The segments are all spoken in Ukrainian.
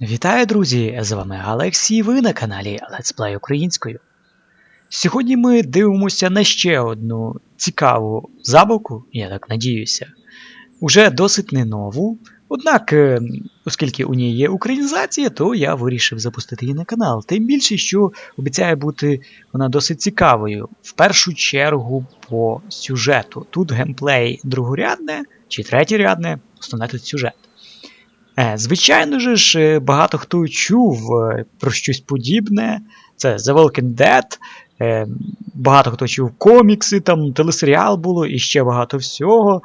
Вітаю, друзі! З вами Алекс ви на каналі Let's Play українською. Сьогодні ми дивимося на ще одну цікаву забавку, я так надіюся. Уже досить не нову. Однак, е, оскільки у ній є українізація, то я вирішив запустити її на канал. Тим більше, що обіцяє бути вона досить цікавою. В першу чергу по сюжету. Тут геймплей другорядне чи третєрядне, основне тут сюжет. Е, Звичайно ж, е, багато хто чув е, про щось подібне. Це The Walking Dead, багато хто чув комікси, там телесеріал було і ще багато всього.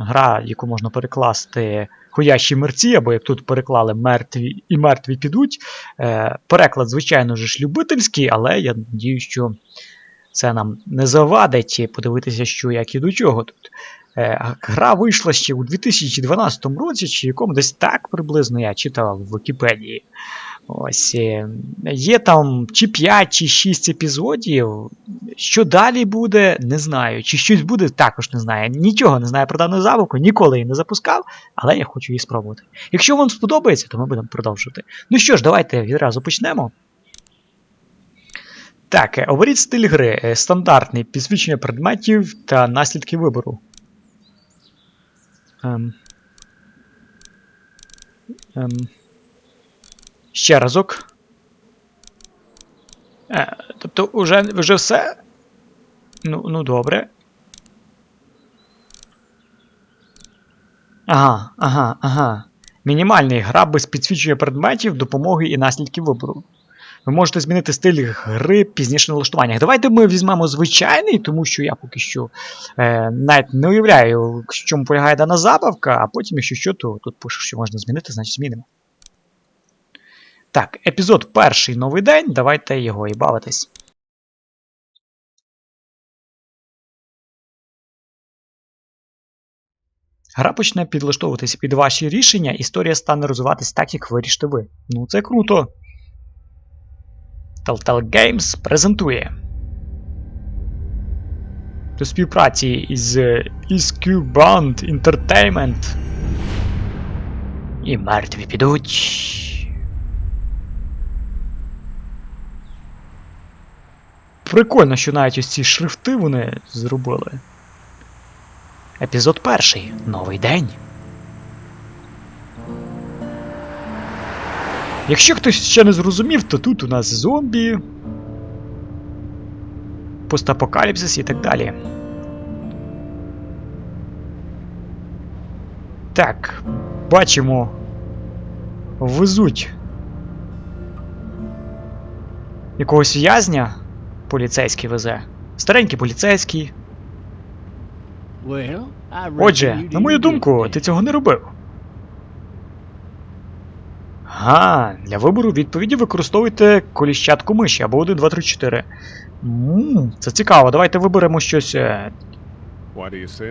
Гра, яку можна перекласти Ходячі мерці, або як тут переклали мертві і мертві підуть. Переклад, звичайно ж, любительський, але я надію, що це нам не завадить подивитися, що як і до чого тут. Е, Гра вийшла ще у 2012 році, чи якому десь так приблизно я читав в Вікіпедії. Ось е, є там чи 5, чи 6 епізодів. Що далі буде, не знаю. Чи щось буде, також не знаю. Нічого не знаю про дану забавку, ніколи її не запускав, але я хочу її спробувати. Якщо вам сподобається, то ми будемо продовжувати. Ну що ж, давайте відразу почнемо. Так, е, оберіть стиль гри, стандартний, підсвічення предметів та наслідки вибору. Ем. Ем. Ще разок. Е, тобто, уже, вже все? Ну, ну добре. Ага, ага, ага. Мінімальний гра без підсвічення предметів, допомоги і наслідків вибору. Ви можете змінити стиль гри пізніше на налаштуваннях. Давайте ми візьмемо звичайний, тому що я поки що е, навіть не уявляю, в чому полягає дана забавка, а потім, якщо що, то тут пише, що можна змінити, значить змінимо. Так, епізод перший новий день. Давайте його і бавитись. Гра почне підлаштовуватися під ваші рішення, історія стане розвиватись так, як вирішите ви. Ну, це круто. Telltale Games презентує. До співпраці із ESQ Band Entertainment. І мертві підуть. Прикольно, що навіть ось ці шрифти вони зробили. Епізод перший. Новий день. Якщо хтось ще не зрозумів, то тут у нас зомбі, постапокаліпсис і так далі. Так, бачимо. Везуть якогось в'язня поліцейський везе. Старенький поліцейський. Отже, на мою думку, ти цього не робив. Ага, для вибору відповіді використовуйте коліщатку миші або 1, 2, 3, 4. Ммм, це цікаво, давайте виберемо щось. е?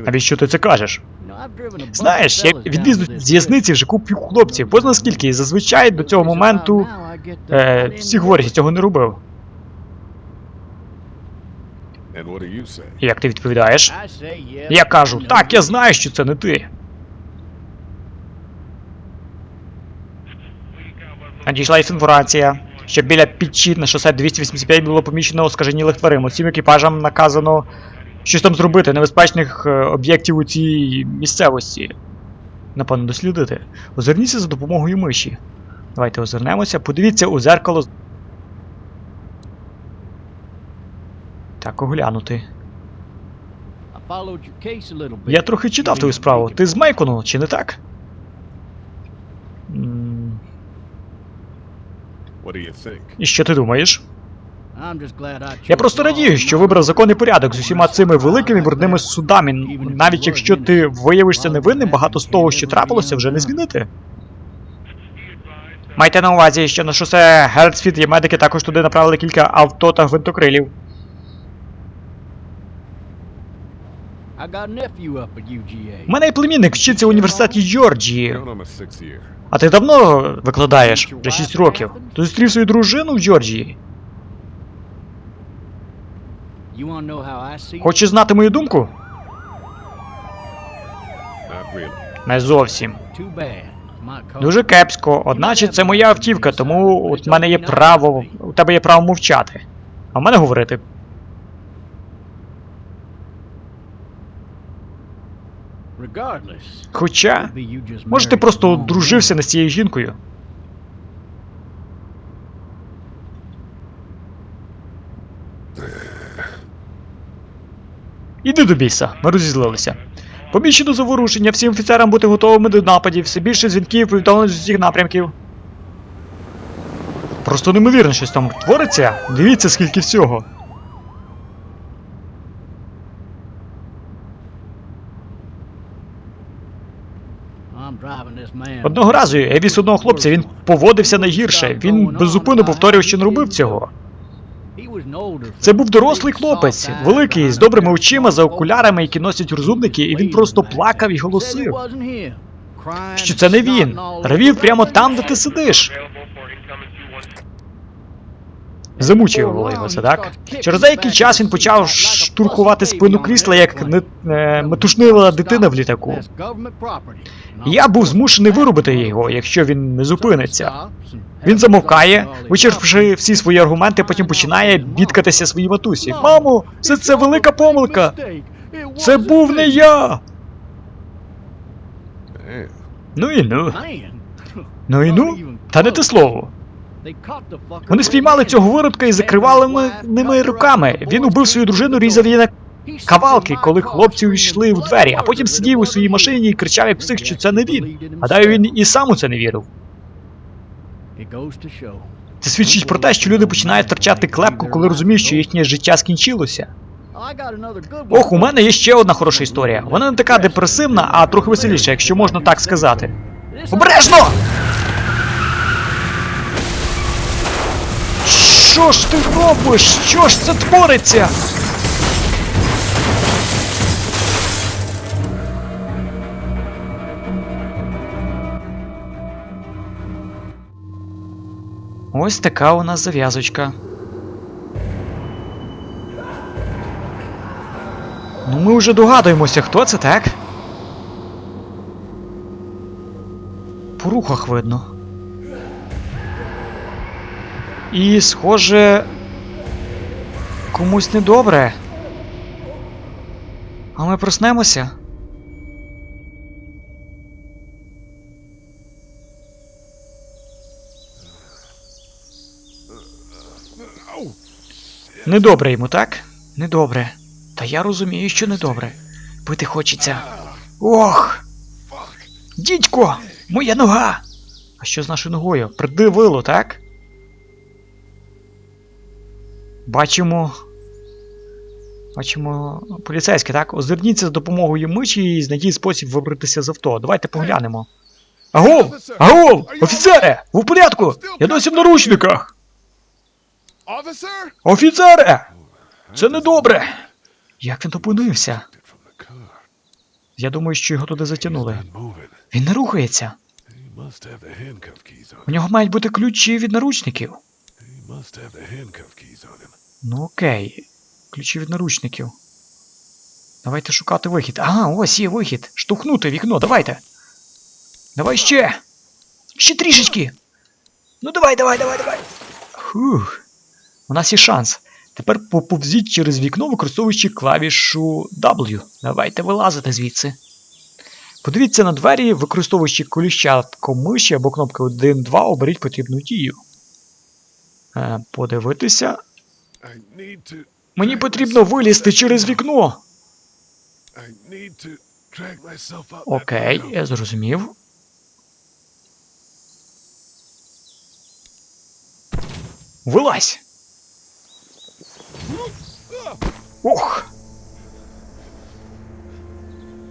Навіщо ти це кажеш? Знаєш, я відвіз з в'язниці вже купу хлопців, позна скільки, і зазвичай до цього моменту е, всі говорять, я цього не робив. Як ти відповідаєш? Я кажу, так, я знаю, що це не ти. Надійшла інформація, що біля Пічі на шосе 285 було помічено оскаженілих тварин. Усім екіпажам наказано щось там зробити, небезпечних е, об'єктів у цій місцевості. Напевно, дослідити. Озирніться за допомогою миші. Давайте озирнемося. Подивіться у зеркало. Так, оглянути. Я трохи читав твою справу. Ти з Мейкону, чи не так? І що ти думаєш? Я просто радію, що вибрав законний порядок з усіма цими великими брудними судами. Навіть якщо ти виявишся невинним, багато з того, що трапилося, вже не змінити. Майте на увазі, що на шосе Герцфіт є медики також туди направили кілька авто та гвинтокрилів. У мене є племінник вчиться в університеті Джорджії. А ти давно викладаєш? Вже 6 років. Ти зустрів свою дружину в Джорджії. Хочеш знати мою думку? Не зовсім. Дуже кепсько, одначе це моя автівка, тому от мене є право. У тебе є право мовчати. А в мене говорити. Хоча, може ти просто the wrong дружився не з цією жінкою. Іди до біса, ми розізлилися. Поміщено заворушення, всім офіцерам бути готовими до нападів, все більше дзвінків повідомлень з усіх напрямків. Просто неймовірно, щось там твориться. Дивіться, скільки всього. I'm driving this man. Одного разу я віз одного хлопця, він поводився найгірше. Він беззупинно повторював, що не робив цього. Це був дорослий хлопець, великий, з добрими очима за окулярами, які носять розумники, і він просто плакав і голосив, що це не він. Ревів прямо там, де ти сидиш. Замучив це, так? Через деякий час він почав штурхувати спину крісла, як не, е, метушнила дитина в літаку. Я був змушений вирубити його, якщо він не зупиниться. Він замовкає, вичерпавши всі свої аргументи, потім починає бідкатися своїй матусі. Мамо, все це велика помилка! Це був не я! Ну і ну. Ну і ну. Та не те слово. Вони спіймали цього виродка і закривали ми ними руками. Він убив свою дружину, різав її на кавалки, коли хлопці увійшли в двері, а потім сидів у своїй машині і кричав як псих, що це не він. Гадаю, він і сам у це не вірив. Це свідчить про те, що люди починають втрачати клепку, коли розуміють, що їхнє життя скінчилося. Ох, у мене є ще одна хороша історія. Вона не така депресивна, а трохи веселіша, якщо можна так сказати. Обережно! Що ж ти робиш? Що ж це твориться? Ось така у нас зав'язочка. Ну, ми вже догадуємося, хто це, так? По рухах видно. І, схоже. Комусь недобре. А ми проснемося? Недобре йому, так? Недобре. Та я розумію, що недобре. Пити хочеться. Ох! Дідько! Моя нога! А що з нашою ногою? Придивило, так? Бачимо. Бачимо поліцейське, так? Озирніться за допомогою мичі і знайдіть спосіб вибратися з авто. Давайте поглянемо. Агов! Агов! Офіцере! Ви в порядку! Я досі в наручниках! Офіцере! Це недобре! Як він опинився? Я думаю, що його туди затягнули. Він не рухається. У нього мають бути ключі від наручників. Ну окей. Ключі від наручників. Давайте шукати вихід. Ага, ось є вихід. Штовхнути вікно, давайте. Давай ще. Ще трішечки. Ну давай, давай, давай, давай. Фух. У нас є шанс. Тепер поповзіть через вікно, використовуючи клавішу W. Давайте вилазити звідси. Подивіться на двері, використовуючи коліщатко миші або кнопки 1-2, оберіть потрібну дію. Е, подивитися. Мені потрібно вилізти через вікно. Окей, я зрозумів. Вилазь! Ох!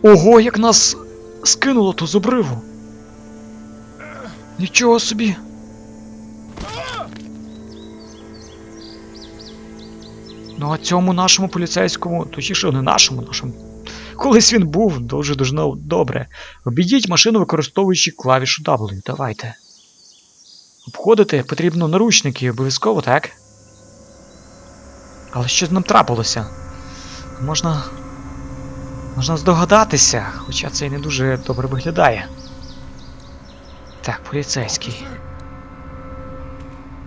Ого, як нас скинуло то з обриву. Нічого собі. Ну а цьому нашому поліцейському, точніше, не нашому, нашому. Колись він був дуже дуже ну, добре. Обійдіть машину, використовуючи клавішу W. Давайте. Обходити потрібно наручники обов'язково, так? Але що з ним трапилося? Можна. Можна здогадатися, хоча це й не дуже добре виглядає. Так, поліцейський.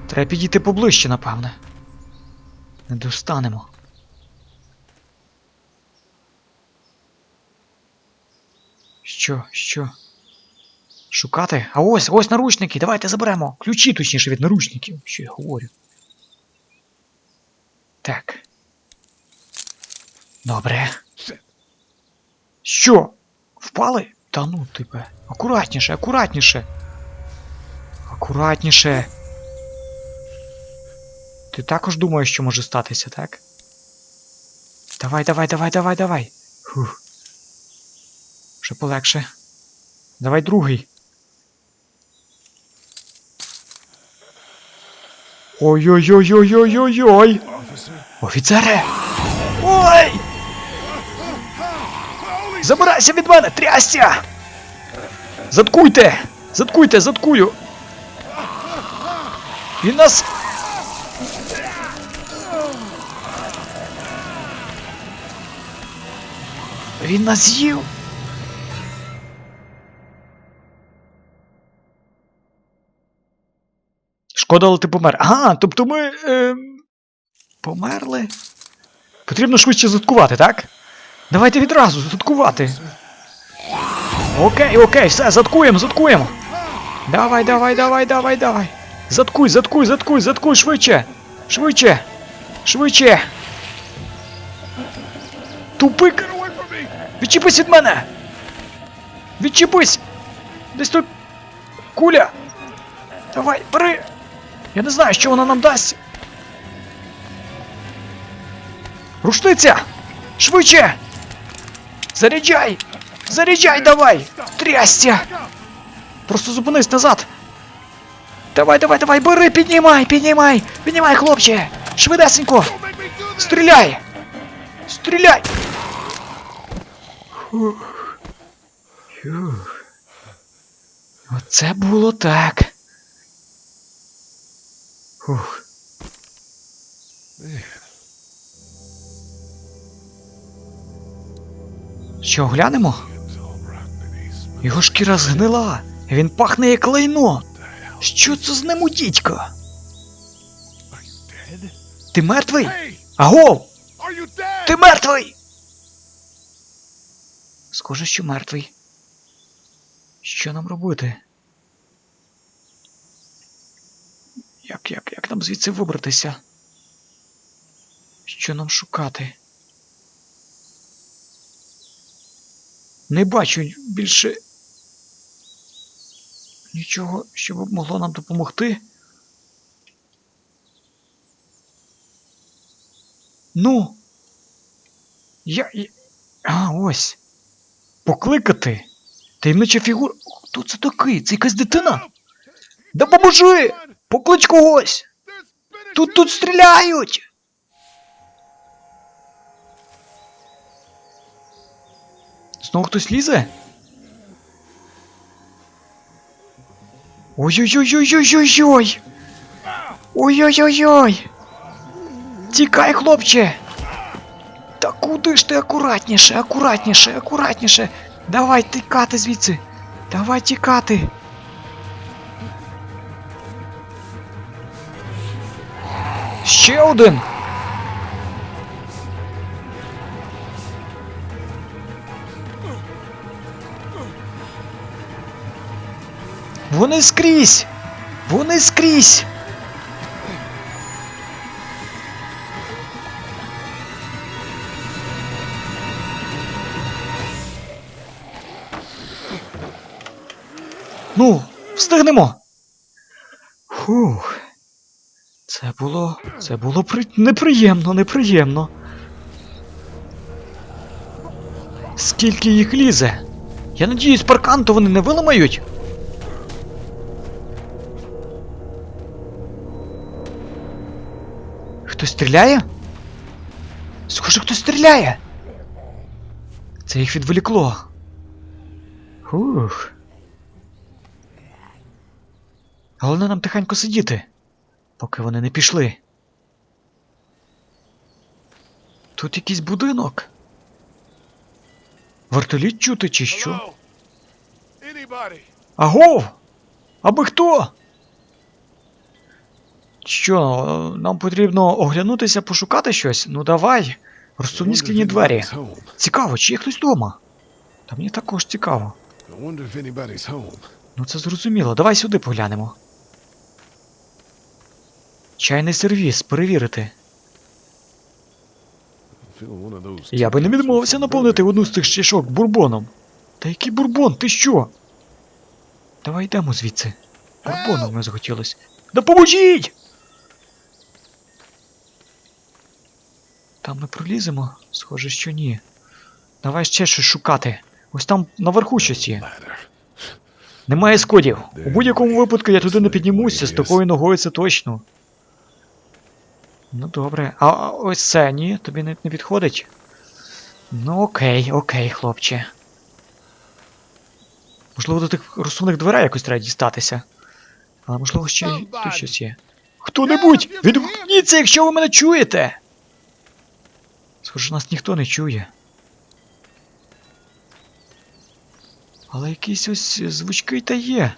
Треба підійти поближче, напевне. Не достанемо. Що, що? Шукати? А ось, ось наручники, давайте заберемо. Ключі, точніше, від наручників, що я говорю. Так. Добре. Що? Впали? Та ну тебе. Акуратніше, акуратніше. Акуратніше. Ти також думаєш, що може статися, так? Давай, давай, давай, давай, давай. Фух. Вже полегше. Давай другий. Ой-ой-ой-ой-ой-ой-ой! Офіцере! Ой! Забирайся від мене, трясся! Заткуйте! Заткуйте, заткую! Він нас. Він нас з'їв! Шкода, але ти помер. Ага, тобто ми. Е, померли? Потрібно швидше заткувати, так? Давайте відразу заткувати. Окей, окей, все, заткуємо, заткуємо. Давай, давай, давай, давай, давай. Заткуй, заткуй, заткуй, заткуй, швидше. Швидше. Швидше. Тупик. Відчепись від мене! Відчепись! Десь тут куля! Давай, бери! Я не знаю, що вона нам дасть. Рушниця! Швидше! Заряджай! Заряджай давай! Трясся! Просто зупинись назад! Давай, давай, давай, бери, піднімай, піднімай! Піднімай, хлопче! Швидесенько! Don't make me do this! Стріляй! Стріляй! Фух. Фух. Оце було так. Фух. Що, глянемо? Його шкіра згнила. Він пахне як лайно. Що це з ним у дідька? Ти мертвий? Dead? Ти мертвий! Схоже, що мертвий. Що нам робити? Як, як, як нам звідси вибратися? Що нам шукати? Не бачу більше нічого, що б могло нам допомогти. Ну. Я. А, ось. Покликати. Таємнича фігура. Хто це такий? Це якась дитина? Допоможи! Поклич когось! Тут тут стріляють! Знову хтось лізе? Ой-ой-ой-ой-ой-ой-ой! Ой-ой-ой-ой! Тікай, хлопче! Та куди ж ти акуратніше, акуратніше, акуратніше! Давай тікати звідси! Давай тікати! Ще один! Вони скрізь! Вони скрізь! Ну, встигнемо. Фух. Це було. Це було при... неприємно, неприємно. Скільки їх лізе? Я надіюсь, паркан то вони не виламають. Хтось стріляє? Схоже, хтось стріляє. Це їх відволікло. Фух. Головне нам тихенько сидіти, поки вони не пішли. Тут якийсь будинок. Вертоліт чути чи що? Агов! Аби хто? Що, нам потрібно оглянутися, пошукати щось? Ну давай. Розсувні скляні двері. Цікаво, чи є хтось вдома? Та мені також цікаво. Ну це зрозуміло. Давай сюди поглянемо. Чайний сервіс, перевірити. Я би не відмовився наповнити одну з цих чашок бурбоном. Та який бурбон? Ти що? Давай йдемо звідси. Бурбоном не захотілось. Допоможіть! Там ми проліземо? Схоже, що ні. Давай ще щось шукати. Ось там наверху щось є. Немає сходів. У будь-якому випадку я туди не піднімуся, з такою ногою це точно. Ну добре. А а ось це ні, тобі не, не підходить. Ну окей, окей, хлопче. Можливо, до тих розсувних дверей якось треба дістатися. Але можливо ще й тут щось є. Хто-небудь! Відгукніться, якщо ви мене чуєте! Схоже, нас ніхто не чує. Але якийсь ось звучки та є.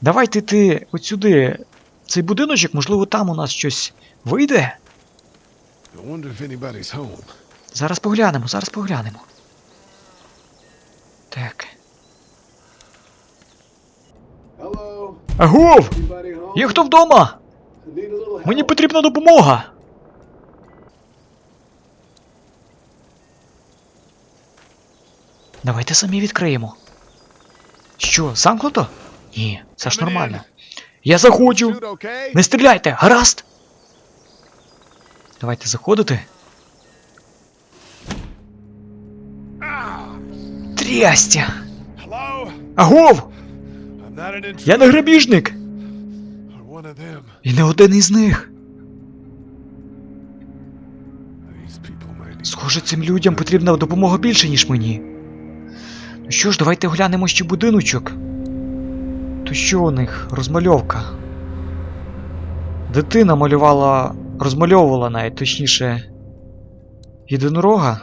Давайте ти от сюди, в цей будиночок, можливо, там у нас щось вийде. Зараз поглянемо, зараз поглянемо. Так. Агов! Є хто вдома? Мені потрібна допомога. Давайте самі відкриємо. Що, замкнуто? Ні, це ж нормально. Я заходжу. Не стріляйте, гаразд? Давайте заходити. Трястя! Агов! Я не грабіжник! І не один із них. Схоже, цим людям потрібна допомога більше, ніж мені. Ну що ж, давайте глянемо ще будиночок. То що у них? Розмальовка. Дитина малювала. розмальовувала навіть, точніше. Єдинорога.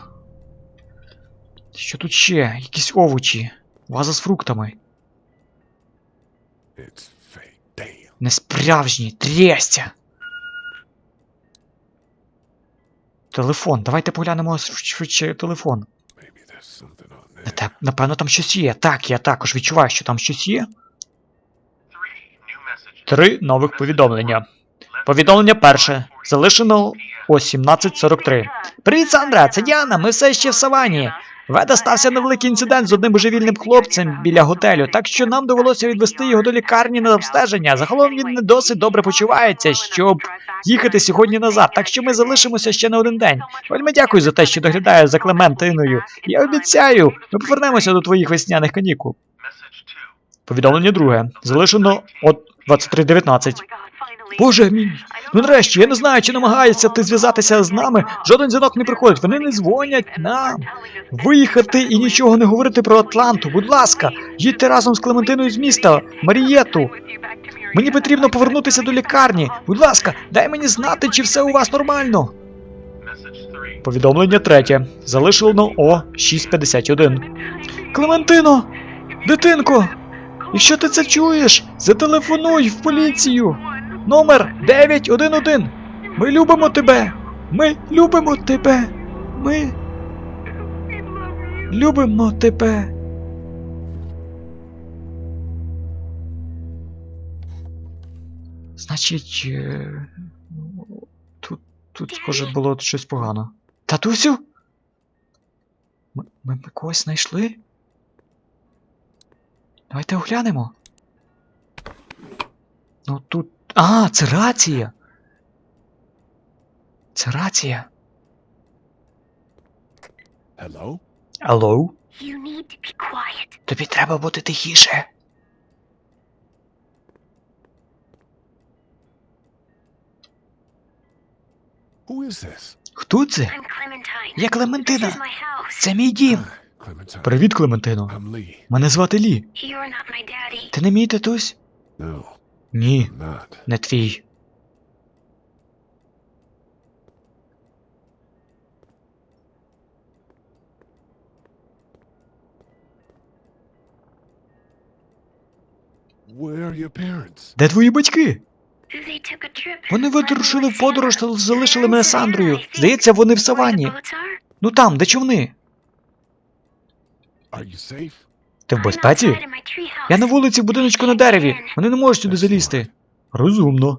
Що тут ще? Якісь овочі. Ваза з фруктами. It's fake. Damn. Несправжні, трястя. Телефон. Давайте поглянемо швидше телефон. Напевно, там щось є. Так, я також відчуваю, що там щось є. Три нових повідомлення. Повідомлення перше. Залишено о 17.43. Привіт, Сандра! Це Діана. Ми все ще в савані. Веда стався невеликий інцидент з одним божевільним хлопцем біля готелю, так що нам довелося відвести його до лікарні на обстеження. Загалом він не досить добре почувається, щоб їхати сьогодні назад, так що ми залишимося ще на один день. Вельми дякую за те, що доглядаєш за Клементиною. Я обіцяю, ми повернемося до твоїх весняних канікул. Повідомлення друге. Залишено от 23.19. Боже мій, ну нарешті, я не знаю, чи намагається ти зв'язатися з нами. Жоден дзвінок не приходить, вони не дзвонять нам. Виїхати і нічого не говорити про Атланту. Будь ласка, їдьте разом з Клементиною з міста, Марієту. Мені потрібно повернутися до лікарні. Будь ласка, дай мені знати, чи все у вас нормально. Повідомлення третє. Залишено о 6.51. Клементино! Дитинко! Якщо ти це чуєш, зателефонуй в поліцію. Номер 911. Ми любимо тебе. Ми любимо тебе. Ми любимо тебе. Значить, е, тут, тут схоже було щось погано. Татусю? Ми, ми, ми когось знайшли? Давайте оглянемо. Ну тут. А, це рація. Це рація. Hello? Алло? You need to be quiet. Тобі треба бути тихіше. Who is this? Хто це? I'm Clementine. Я This Клементина. is my house. Це мій дім. Привіт, Клементино. Мене звати Лі. Ти не мій татусь? Ні, не твій. Де твої батьки? Вони витрушили в подорож та залишили мене Сандрою. Здається, вони в савані. Ну там, де човни? Are you safe? Ти в безпеці? Я на вулиці в будиночку на дереві. Вони не можуть сюди залізти. Розумно.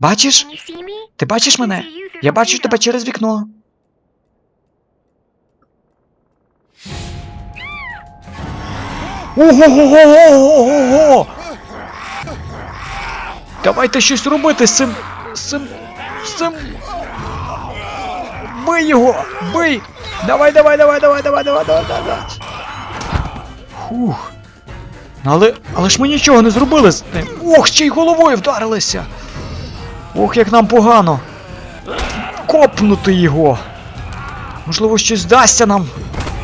Бачиш? Ти бачиш мене? Я бачу тебе через вікно. Ого-го-го-го-го-го! Давайте щось робити з цим. з цим. з цим. Бий його! Бий! Давай, давай, давай, давай, давай, давай, давай, давай. Фух. Але. Але ж ми нічого не зробили з ним. Ох, ще й головою вдарилися. Ох, як нам погано. Копнути його. Можливо, щось вдасться нам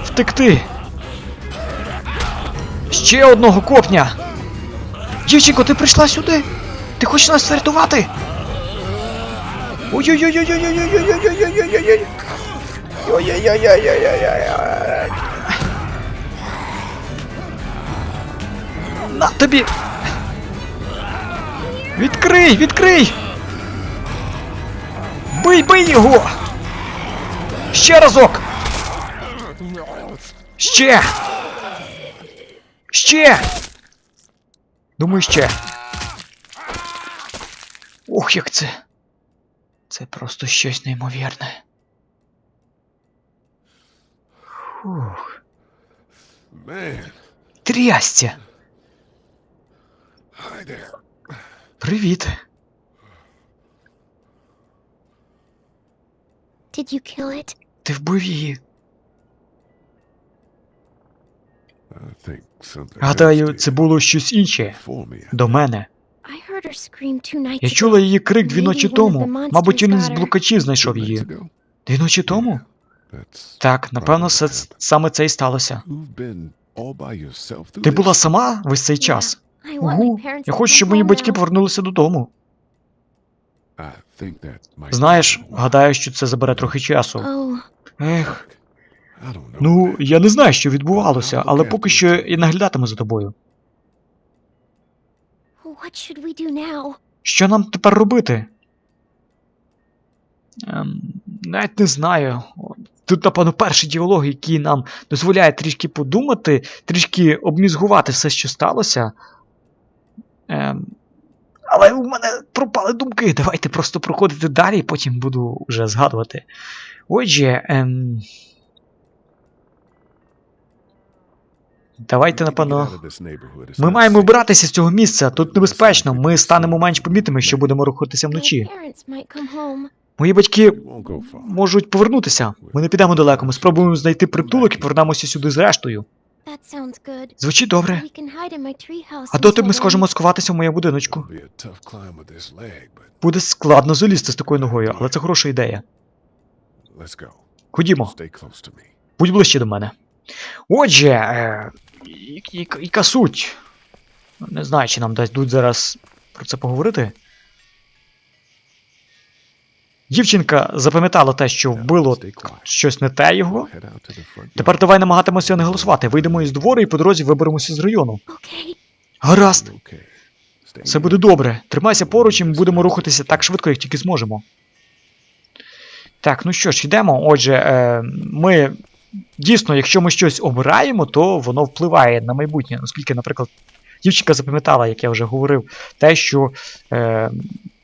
втекти. Ще одного копня. Дівчинко, ти прийшла сюди? Ти хочеш нас врятувати? Ой-ой-ой-ой-ой-ой-ой-ой-ой-ой-ой-ой-ой-ой-ой. На тобі. Відкрий, відкрий. Бий, бий його. Ще разок. Ще. Ще. Думаю, ще. Ох, як це. Це просто щось неймовірне. Фух. There. Привіт. Did you kill it? Ти вбив її. Гадаю, це було щось інше до мене. Я чула її крик дві ночі тому. Мабуть, він з блукачів знайшов її. Дві ночі тому? Так, напевно, все саме це і сталося. Ти була сама весь цей час? I want my Угу. Я хочу, щоб мої батьки повернулися додому. Знаєш, гадаю, що це забере трохи часу. Oh, Ех, I don't know. ну я не знаю, що відбувалося, але поки що і наглядатиму за тобою. what should we do now? Що нам тепер робити? Ем, навіть не знаю. Тут, напевно, перший діалог, який нам дозволяє трішки подумати, трішки обмізгувати все, що сталося. Ем, але у мене пропали думки. Давайте просто проходити далі, і потім буду вже згадувати. Отже, ем, давайте, напевно. Ми маємо safe. вибратися з цього місця. Тут небезпечно. Ми станемо менш помітними, що будемо рухатися вночі. Мої батьки можуть повернутися. Ми не підемо далеко. Ми спробуємо знайти притулок і повернемося сюди з Звучить добре. А доти ми схожемо сховатися в моєму будиночку. Буде складно залізти з такою ногою, але це хороша ідея. Ходімо. Будь ближче до мене. Отже, е, яка суть? Не знаю, чи нам дадуть зараз про це поговорити. Дівчинка запам'ятала те, що вбило щось не те його. Тепер давай намагатимося не голосувати. Вийдемо із двору і по дорозі виберемося з району. Гаразд. Все буде добре. Тримайся поруч і ми будемо рухатися так швидко, як тільки зможемо. Так, ну що ж, йдемо. Отже, е, ми дійсно, якщо ми щось обираємо, то воно впливає на майбутнє. Оскільки, наприклад, дівчинка запам'ятала, як я вже говорив, те, що е,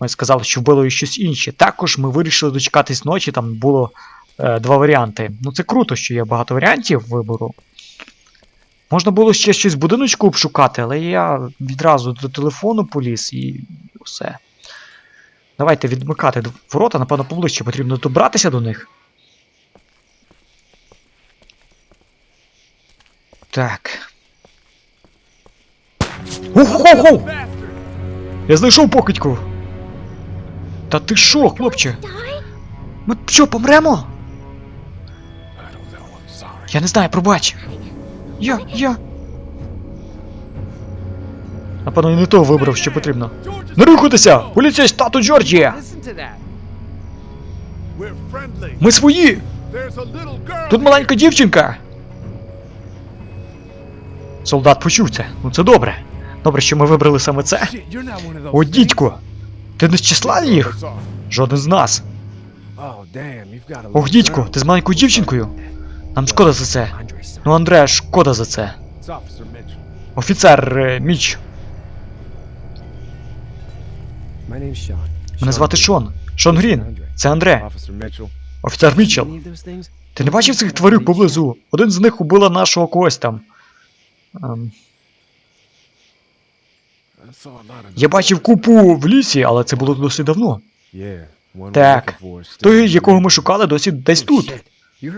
ми сказали, що вбило щось інше. Також ми вирішили дочекатись ночі, там було е, два варіанти. Ну це круто, що є багато варіантів вибору. Можна було ще щось в будиночку обшукати, але я відразу до телефону поліз і все. Давайте відмикати ворота, напевно, поближче потрібно добратися до них. Так. Ого-го! Я знайшов покидьку! Та ти що, хлопче? Ми що, помремо? Я не знаю, пробач. Я, я. Напевно, я не того вибрав, що потрібно. Не рухайтеся! Поліцей штату Джорджія! Ми свої! Тут маленька дівчинка! Солдат почув це. Ну це добре. Добре, що ми вибрали саме це. О, дідько! Ти не з числа їх? Жоден з нас. Oh, Ох, дідько, ти з маленькою дівчинкою? Нам шкода за це. Ну, Андре, шкода за це. Офіцер е, Міч, мене звати Шон. Шон Грін. Це Андре, офіцер Мітчелл. Ти не бачив цих тварюк поблизу? Один з них убила нашого когось там. Ем, я бачив купу в лісі, але це було досить давно. Так. Той, якого ми шукали, досі десь тут.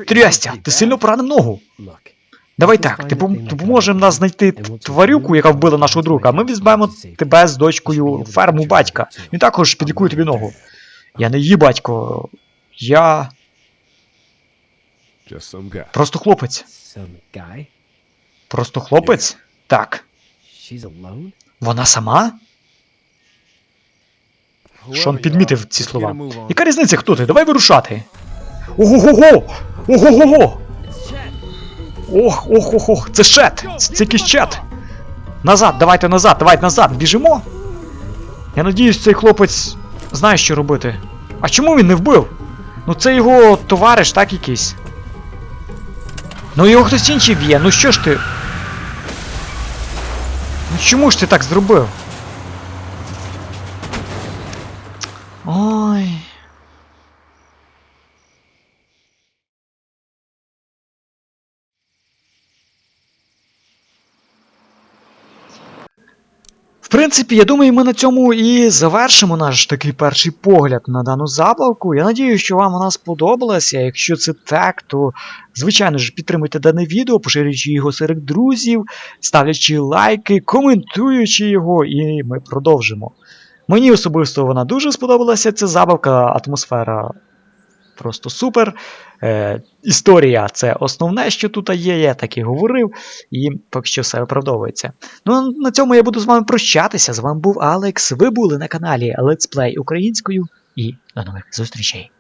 Трястя, ти сильно поранив ногу. Давай так, ти допоможемо нас знайти тварюку, яка вбила нашого друга, а ми візьмемо тебе з дочкою ферму батька. Він також підлікує тобі ногу. Я не її батько. Я просто хлопець. Просто хлопець? Так. Вона сама? Шон підмітив ці слова. Яка різниця, хто ти? Давай вирушати. Ого-го-го! Ого-го-го! Ох, ох, ох, ох, це шет! Це це якийсь чет! Назад, давайте назад, давайте назад, біжимо! Я надіюсь, цей хлопець знає, що робити. А чому він не вбив? Ну це його товариш, так якийсь. Ну його хтось інший б'є, ну що ж ти? Ну чому ж ти так зробив? Ой. В принципі, я думаю, ми на цьому і завершимо наш такий перший погляд на дану забавку. Я надію, що вам вона сподобалася. Якщо це так, то звичайно ж підтримуйте дане відео, поширюючи його серед друзів, ставлячи лайки, коментуючи його, і ми продовжимо. Мені особисто вона дуже сподобалася ця забавка, атмосфера просто супер. Е, історія це основне, що тут є, я так і говорив, і поки що все виправдовується. Ну, на цьому я буду з вами прощатися. З вами був Алекс. Ви були на каналі Let's Play українською, і до нових зустрічей.